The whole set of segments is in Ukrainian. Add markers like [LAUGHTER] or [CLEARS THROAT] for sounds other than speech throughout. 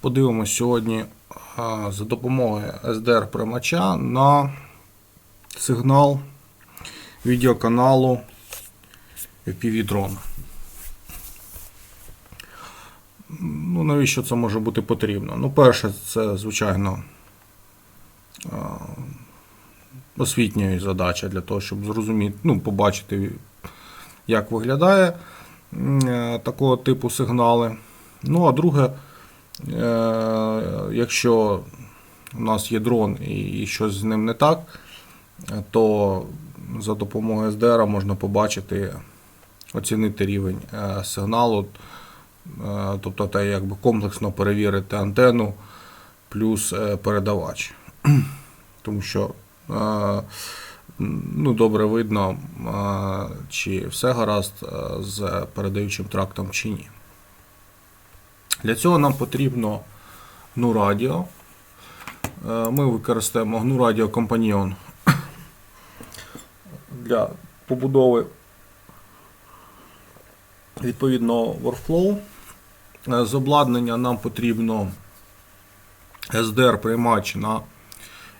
Подивимось сьогодні за допомогою SDR приймача на сигнал відеоканалу FPV-дрон. Ну, навіщо це може бути потрібно? Ну, перше, це, звичайно, освітня задача для того, щоб зрозуміти, ну, побачити, як виглядає е, такого типу сигнали. Ну, а друге, якщо у нас є дрон і, щось з ним не так, е, то за допомогою SDR можна побачити, оцінити рівень е, сигналу, е, тобто те, якби комплексно перевірити антенну плюс е, передавач. [CLEARS THROAT] Тому що е, ну, добре видно, е, чи все гаразд е, з передаючим трактом чи ні. Для цього нам потрібно GNU Radio. Е, Ми використаємо GNU Radio Companion для побудови відповідного workflow. Е, З обладнання нам потрібно SDR приймач,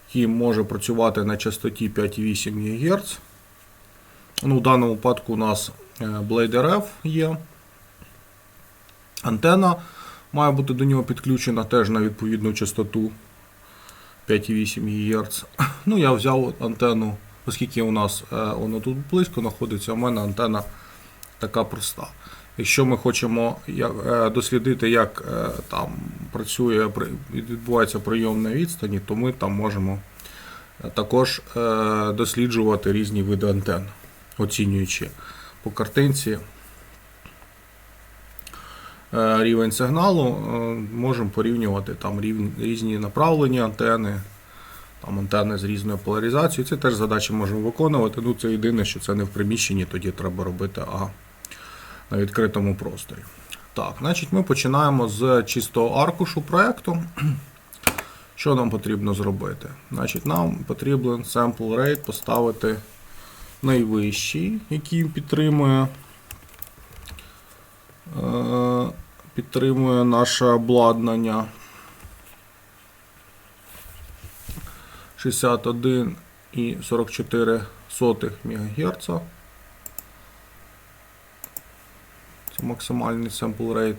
який може працювати на частоті 5,8 ГГц. Ну, в даному випадку у нас е, Blade RF є. Антена має бути до нього підключена теж на відповідну частоту 5,8 ГГц. [COUGHS] Ну, я взяв антенну, оскільки у нас е, воно тут близько знаходиться, у мене антена така проста. Якщо ми хочемо е, дослідити, як е, там працює, відбувається прийом на відстані, то ми там можемо також досліджувати різні види антенн, оцінюючи по картинці рівень сигналу, е, можемо порівнювати там різні направлення антени, там антени з різною поляризацією. Це теж задачі можемо виконувати. Ну, це єдине, що це не в приміщенні, тоді треба робити, а на відкритому просторі. Так, значить, ми починаємо з чистого аркушу проекту. Що нам потрібно зробити? Значить, нам потрібен sample rate поставити найвищий, який підтримує, е, підтримує наше обладнання. 61,44 МГц. Це максимальний sample rate,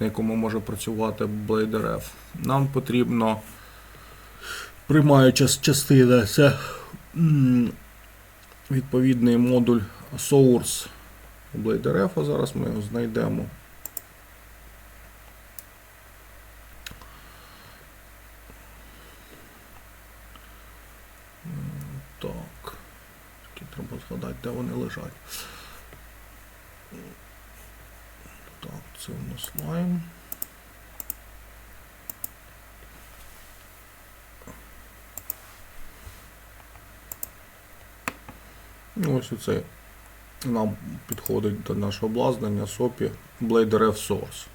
на якому може працювати Blade RF. Нам потрібно приймаюча частина, це відповідний модуль Source Blade RF. А зараз ми його знайдемо. М, Так. Тільки треба згадати, де вони лежать. Так, це у нас лайм. Ну, Ось оце нам підходить до нашого обладнання SOPI Blade RF Source.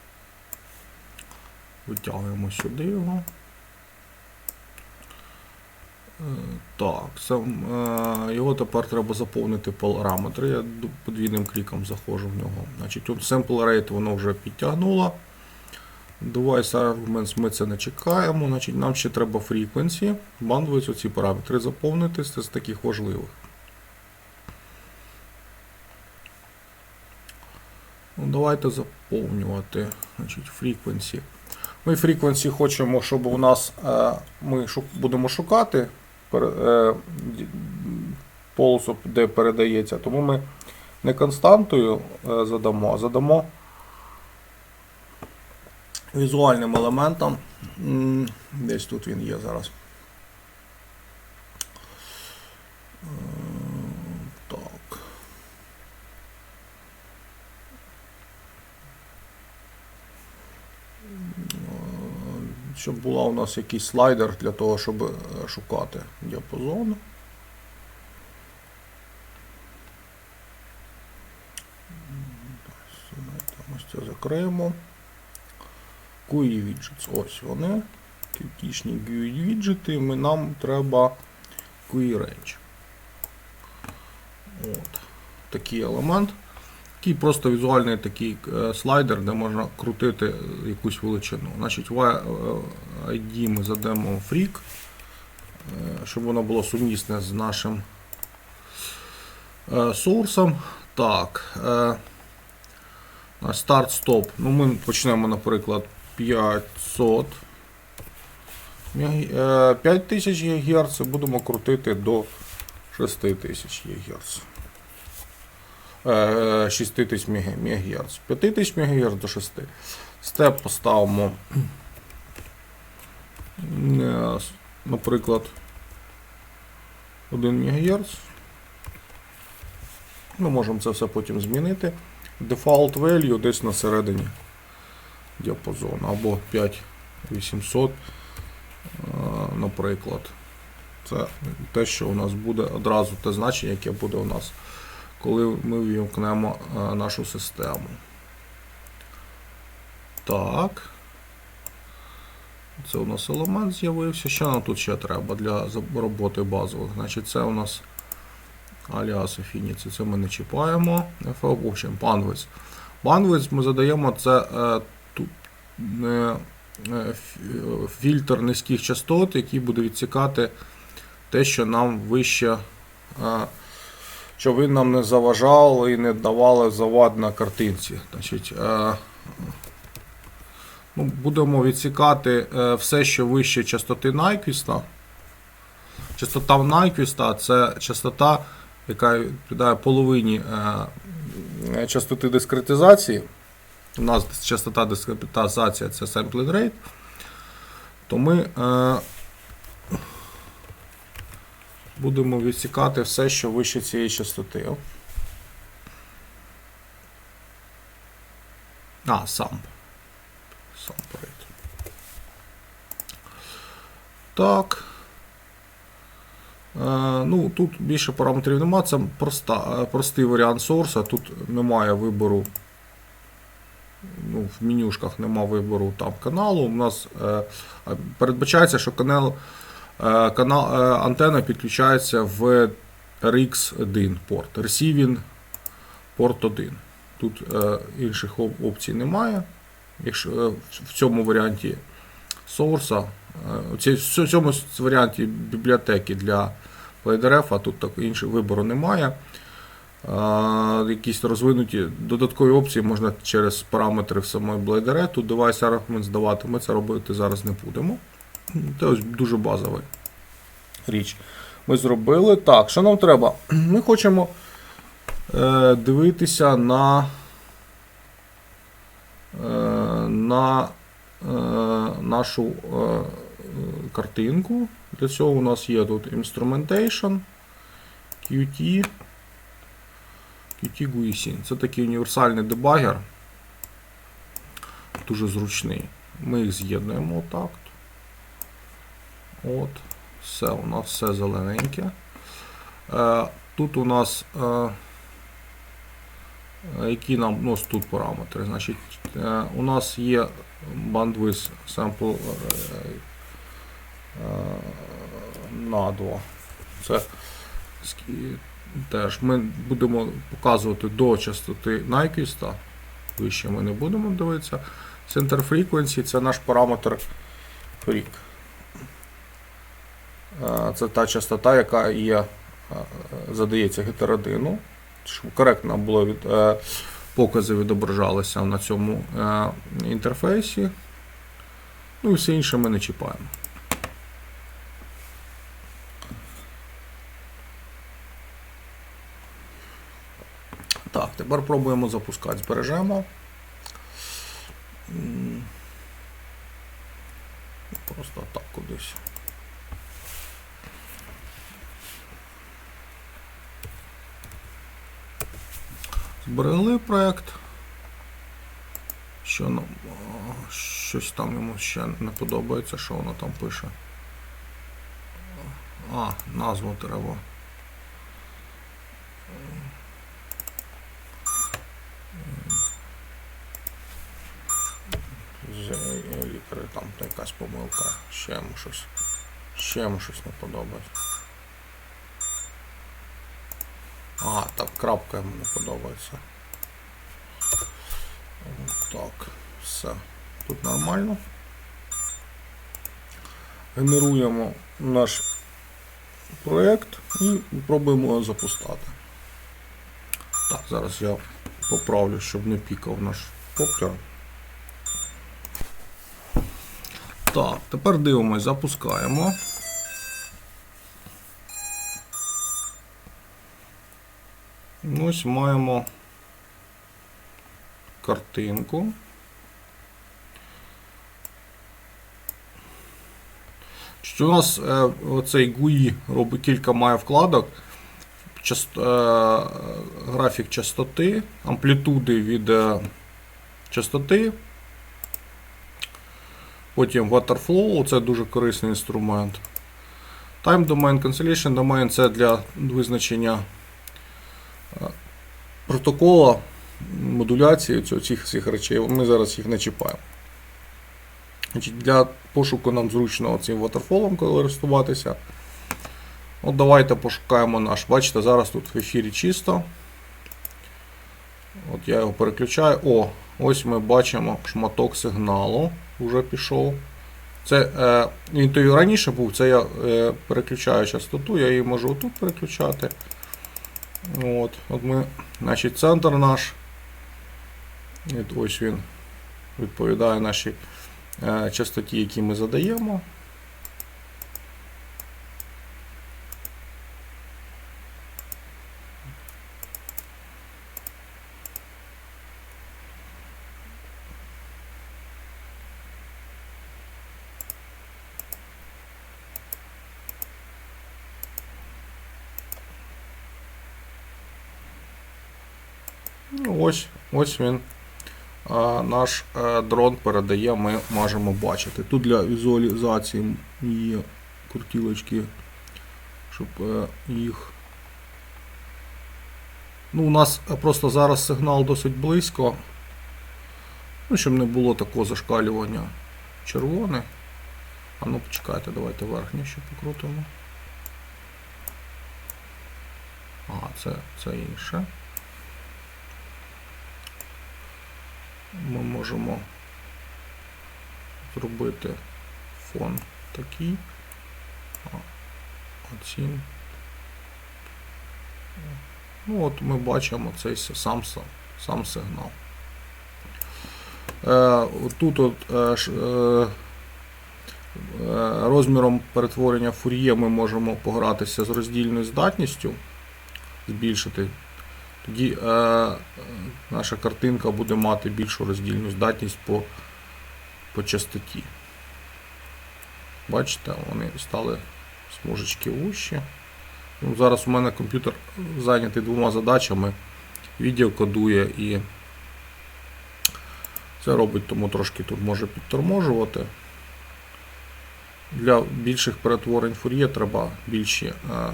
Витягуємо сюди його. Так, сам, е, його тепер треба заповнити параметри. Я подвійним кліком заходжу в нього. Значить, sample rate воно вже підтягнуло. Device arguments ми це не чекаємо. Значить, нам ще треба frequency. Bandwidth, ці параметри заповнити це з таких важливих. Ну, давайте заповнювати. Значить, frequency. Ми frequency хочемо, щоб у нас е, ми будемо шукати полосу, де передається. Тому ми не константою е, задамо, а задамо візуальним елементом. Десь тут він є зараз. Е, Так. Щоб була у нас якийсь слайдер для того, щоб е, шукати діапазон. Ось це закриємо. GUI widgets. Ось вони. Критичні GUI віджити. Нам треба GUI range. От. Такий елемент. Такий просто візуальний такий е, слайдер, де можна крутити е, якусь величину. Значить, в е, ID ми задамо freak, е, щоб воно було сумісне з нашим е, соурсом. Так. Е, старт-стоп. Ну, ми почнемо, наприклад, 500. е, 5000 ГГц будемо крутити до 6000 ГГц. Е, 6000 МГц. 5000 МГц до 6. Степ поставимо, е, наприклад, 1 МГц. Ми можемо це все потім змінити. Default value десь на середині діапазону або 5800, е, наприклад. Це те, що у нас буде одразу те значення, яке буде у нас, коли ми вімкнемо е, нашу систему. Так. Це у нас елемент з'явився. Що нам тут ще треба для роботи базових? Значить, це у нас аліас Affinity, це ми не чіпаємо. В общем, bandwidth. Bandwidth ми задаємо це е, е, фільтр низьких частот, який буде відсікати те, що нам вище, е, щоб він нам не заважав і не давали завад на картинці. Значить, е, ну, будемо відсікати е, все, що вище частоти Найквіста. Частота Найквіста це частота, яка відповідає половині е, частоти дискретизації. У нас частота дискретизації це sampling rate. То ми будемо відсікати все, що вище цієї частоти. А, сам. Сам rate. Так. Е, ну, тут більше параметрів немає, це проста, е, простий варіант сорса, тут немає вибору. Ну, в менюшках немає вибору там каналу. У нас е, передбачається, що канал, канал, е, антенна підключається в RX1 порт. Receiving порт 1. Тут е, інших опцій немає. Якщо е, в- цьому варіанті е, в цьому варіанті бібліотеки для PlayDRF, а тут так іншого вибору немає. Якісь розвинуті додаткові опції можна через параметри в самої Blade Тут device argument здавати. Ми це робити зараз не будемо. Це ось дуже базова річ. Ми зробили. Так, що нам треба? Ми хочемо е, дивитися на, е, на е, нашу е, картинку. Для цього у нас є тут Instrumentation, QT. QT GUI Це такий універсальний дебагер. Дуже зручний. Ми їх з'єднуємо отак. От. Все, у нас все зелененьке. Е, тут у нас е, які нам ну, тут параметри. Значить, е, у нас є bandwidth sample на 2. Це теж ми будемо показувати до частоти Nyquist. Вище ми не будемо дивитися. Center Frequency це наш параметр freak. Е, Це та частота, яка є, е, задається гетеродину. Щоб коректно було від, е, покази відображалися на цьому інтерфейсі. Ну і все інше ми не чіпаємо. Так, тепер пробуємо запускати. Збережемо. М, Просто так кудись. Зберегли проєкт. Що нам, щось там йому ще не подобається, що воно там пише. А, назву треба. Літери там якась помилка. Ще йому щось. Ще йому щось не подобається. А, так, крапка йому не подобається. Так, все. Тут нормально. Генеруємо наш проєкт і пробуємо його запускати. Так, зараз я поправлю, щоб не пікав наш коптер. Так, тепер дивимось, запускаємо. Ну, Ось маємо картинку. У нас е, оцей GUI робить кілька має вкладок. Е, графік частоти, амплітуди від е, частоти. Потім Waterflow, це дуже корисний інструмент. Time Domain, Cancellation Domain це для визначення протокола модуляції цього- цих всіх речей. Ми зараз їх не чіпаємо. Значить, для пошуку нам зручно цим waterfall користуватися. От давайте пошукаємо наш. Бачите, зараз тут в ефірі чисто. От я його переключаю. О, ось ми бачимо шматок сигналу. Уже пішов. Це е, він то раніше був, це я е, переключаю частоту, я її можу отут переключати. От, от ми, значить, центр наш. І ось він відповідає нашій е, частоті, які ми задаємо. Ну, ось, ось він. Наш е, дрон передає, ми можемо бачити. Тут для візуалізації є крутілочки, щоб е, їх. Ну, у нас просто зараз сигнал досить близько. Ну, щоб не було такого зашкалювання червоне. А ну почекайте, давайте верхнє ще покрутимо. А, це, це інше. Ми можемо зробити фон такий. А, оці. Ну от ми бачимо цей сам, сам сигнал. Е, тут от, е, е, розміром перетворення фур'є ми можемо погратися з роздільною здатністю, збільшити тоді е, е, наша картинка буде мати більшу роздільну здатність по, по частоті. Бачите, вони стали смужечки вущі. Ну, зараз у мене комп'ютер зайнятий двома задачами. Відео кодує і це робить, тому трошки тут може підторможувати. Для більших перетворень фур'є треба більші. е,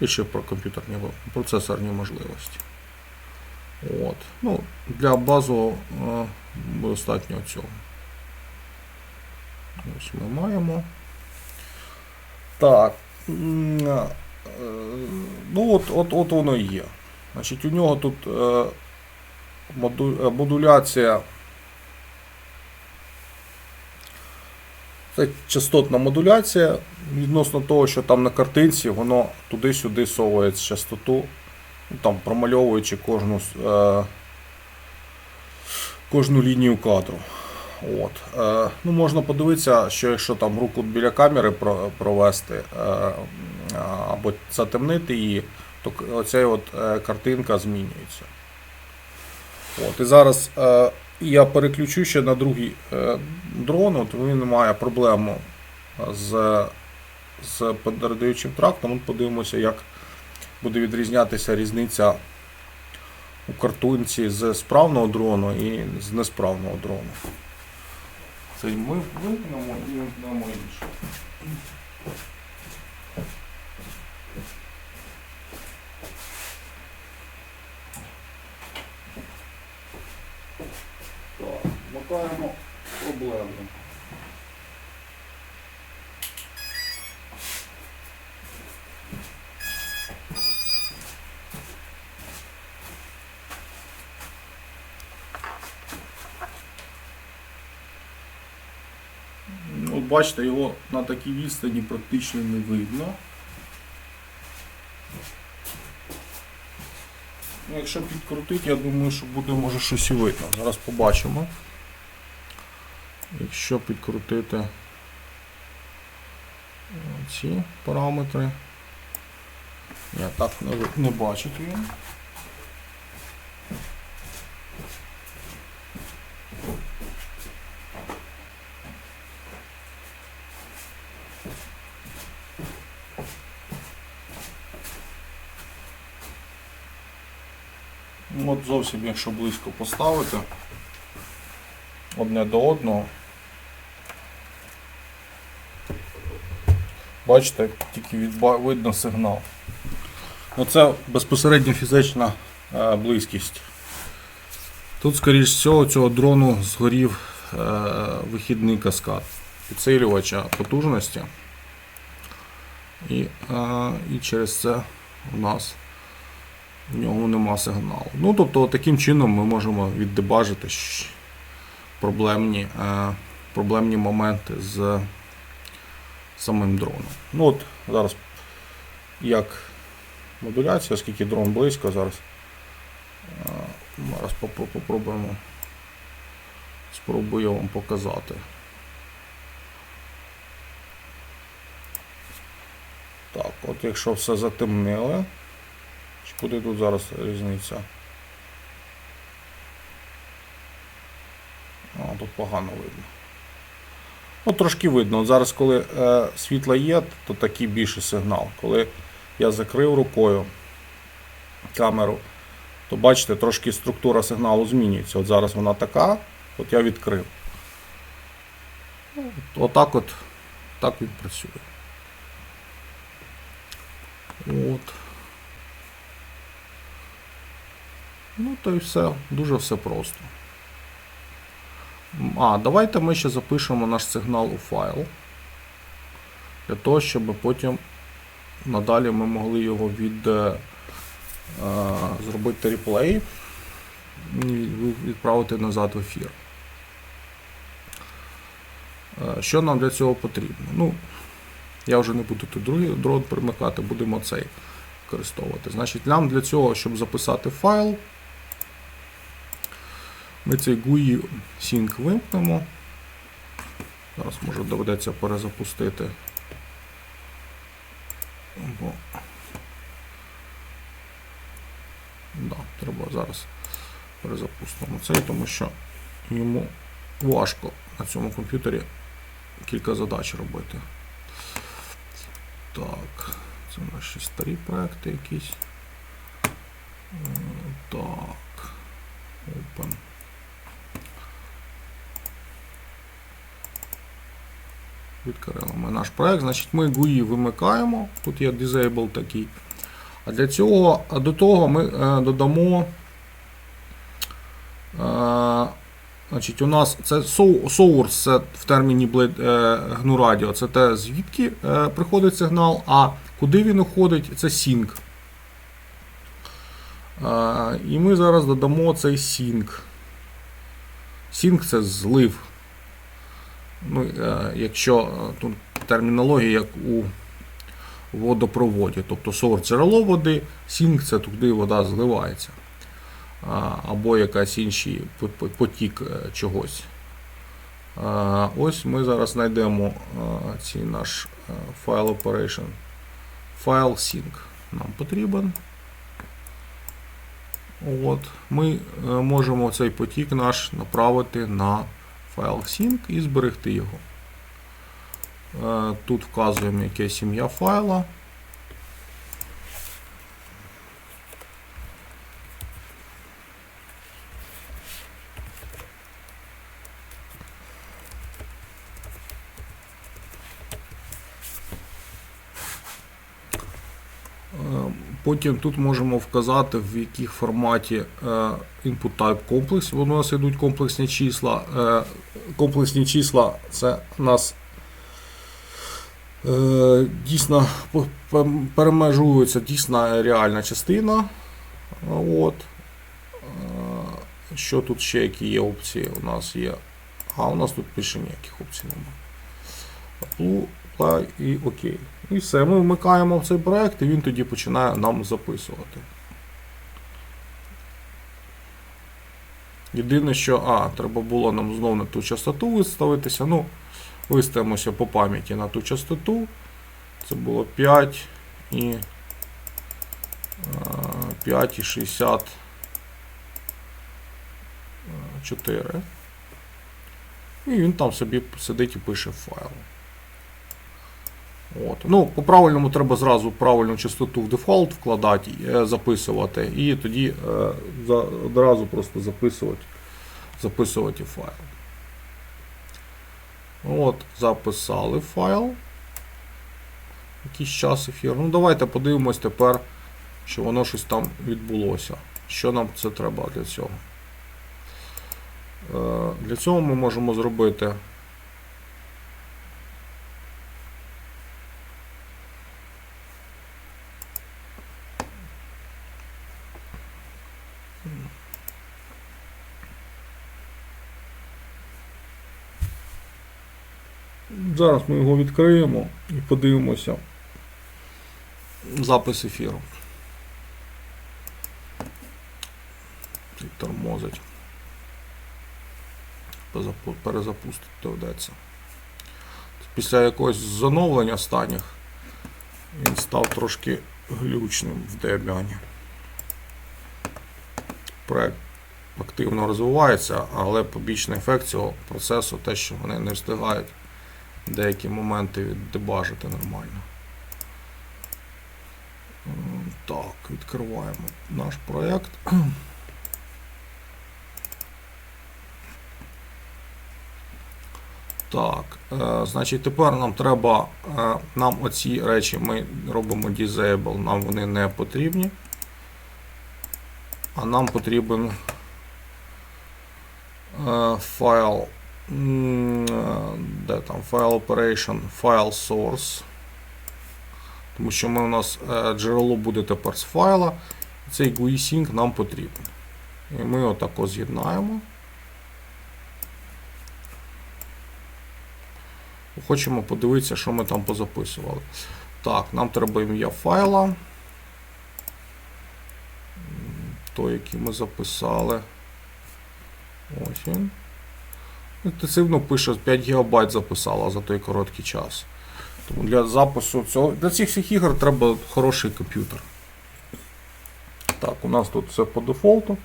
і ще про комп'ютерні процесорні можливості. От. Ну, Для базового достатньо цього. Ось ми маємо. Так. е, Ну, от, от, от воно і є. Значить, у нього тут моду- е, модуляція. Це частотна модуляція відносно того, що там на картинці воно туди-сюди совує частоту, ну, там, промальовуючи кожну, е, кожну лінію кадру. От. Е, ну, можна подивитися, що якщо там руку біля камери про- провести е, або затемнити її, то оця от, е, картинка змінюється. От, і зараз е, я переключу ще на другий е, дрон, от він має проблему з, з передаючим трактом. От подивимося, як буде відрізнятися різниця у картинці з справного дрону і з несправного дрону. Це ми вимкнемо і вимкнемо інше. обгортаємо облендом. Ну, бачите, його на такій відстані практично не видно. Ну, якщо підкрутити, я думаю, що буде може щось і видно. Зараз побачимо. Якщо підкрутити ці параметри. Я так не, не бачу його. Ну, От зовсім, якщо близько поставити одне до одного. Бачите, тільки відба- видно сигнал. Оце безпосередньо фізична е, близькість. Тут, скоріш всього, цього дрону згорів е, вихідний каскад підсилювача потужності. І, е, і через це у нас в ньому нема сигналу. Ну, тобто, таким чином ми можемо віддебажити проблемні, е, проблемні моменти з самим дроном. Ну от зараз як модуляція, оскільки дрон близько, зараз, е, зараз попробуємо спробую вам показати. Так, от якщо все затемнили, буде тут зараз різниця? А, тут погано видно. Ну, трошки видно. От зараз, коли е, світло є, то такий більший сигнал. Коли я закрив рукою камеру, то бачите, трошки структура сигналу змінюється. От зараз вона така, от я відкрив. Ну, от- Отак от так він працює. От. Ну, то і все. Дуже все просто. А, давайте ми ще запишемо наш сигнал у файл. Для того, щоб потім надалі ми могли його від, е, е, зробити реплей і відправити назад в ефір. Е, Що нам для цього потрібно? Ну, я вже не буду тут другий дрон примикати, будемо цей використовувати. Значить, нам для цього, щоб записати файл, ми цей GUI sync вимкнемо. Зараз може доведеться перезапустити. Бо... Да, треба зараз перезапустимо цей, тому що йому важко на цьому комп'ютері кілька задач робити. Так, це наші старі проекти якісь. Так. Open. Відкрили наш проект. Значить, ми GUI вимикаємо. Тут є Disable такий. А для цього, до того ми е, додамо. Е, значить, у нас це source це в терміні е, GNU Radio, це те, звідки приходить сигнал, а куди він уходить, це sync. І ми зараз додамо цей sync. Sync це злив. Ну, е, якщо е, тут термінологія як у водопроводі, тобто source джерело води, sink це туди вода зливається. Або якась інший по- по- потік е, чогось. Ось ми зараз знайдемо цей наш файл operation. Файл sync нам потрібен. От, Ми можемо цей потік наш направити на файл sync і зберегти його. Е, Тут вказуємо якесь ім'я файла. Е, Потім тут можемо вказати, в яких форматі е, input type комплекс. У нас йдуть комплексні числа. Е, Комплексні числа це нас е, дійсно перемежується дійсна реальна частина. От. Що тут ще які є опції? У нас є. А у нас тут більше ніяких опцій немає. І ОК. І все, ми вмикаємо в цей проект, і він тоді починає нам записувати. Єдине, що, а, треба було нам знову на ту частоту виставитися. Ну, виставимося по пам'яті на ту частоту. Це було 5 і а, 5 і 64. І він там собі сидить і пише файл. От. Ну, по-правильному треба зразу правильну частоту в дефолт вкладати, е, записувати, і тоді е, одразу просто записувати, записувати файл. От, записали файл. Якийсь час ефір. Ну, давайте подивимось тепер, що воно щось там відбулося. Що нам це треба для цього? Е, Для цього ми можемо зробити. Зараз ми його відкриємо і подивимося запис ефіру. Цей тормозить. Перезапустити доведеться. Після якогось зановлення останніх він став трошки глючним в Debian. Проект активно розвивається, але побічний ефект цього процесу те, що вони не встигають деякі моменти віддебажити нормально. Так, відкриваємо наш проєкт. [CLEARS THROAT] Так, е, значить, тепер нам треба, е, нам оці речі ми робимо disable, нам вони не потрібні. А нам потрібен е, файл, де там файл operation, файл source. Тому що ми у нас е, джерело буде тепер з файла. Цей GUI sync нам потрібен. І ми отако з'єднаємо. Хочемо подивитися, що ми там позаписували. Так, нам треба ім'я файла. Той, який ми записали. Ось він. Інтенсивно пише 5 ГБ записала за той короткий час. Тому для запису цього. Для цих всіх ігор треба хороший комп'ютер. Так, у нас тут все по дефолту.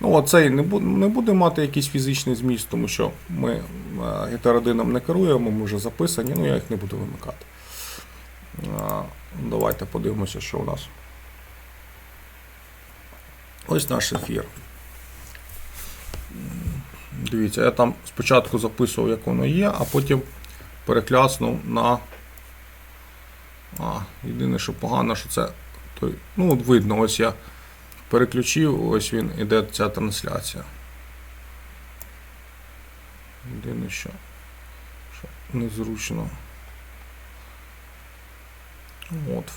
Ну, оцей не буде, не буде мати якийсь фізичний зміст, тому що ми е, гітародином не керуємо, ми вже записані, ну я їх не буду вимикати. А, Давайте подивимося, що у нас. Ось наш ефір. Дивіться, я там спочатку записував, як воно є, а потім перекляснув на. А, єдине, що погано, що це той. Ну, от видно, ось я переключив, ось він іде ця трансляція. Єдине, що, що незручно. От.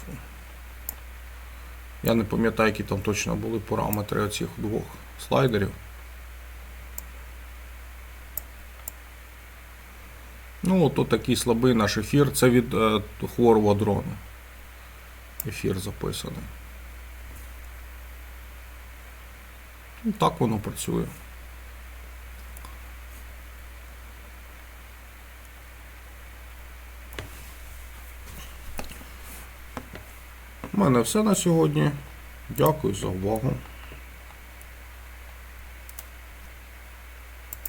Я не пам'ятаю, які там точно були параметри оцих двох слайдерів. Ну, от, от такий слабий наш ефір. Це від е, хворого дрону. Ефір записаний. Ну, так воно працює. Мене все на сьогодні. Дякую за увагу.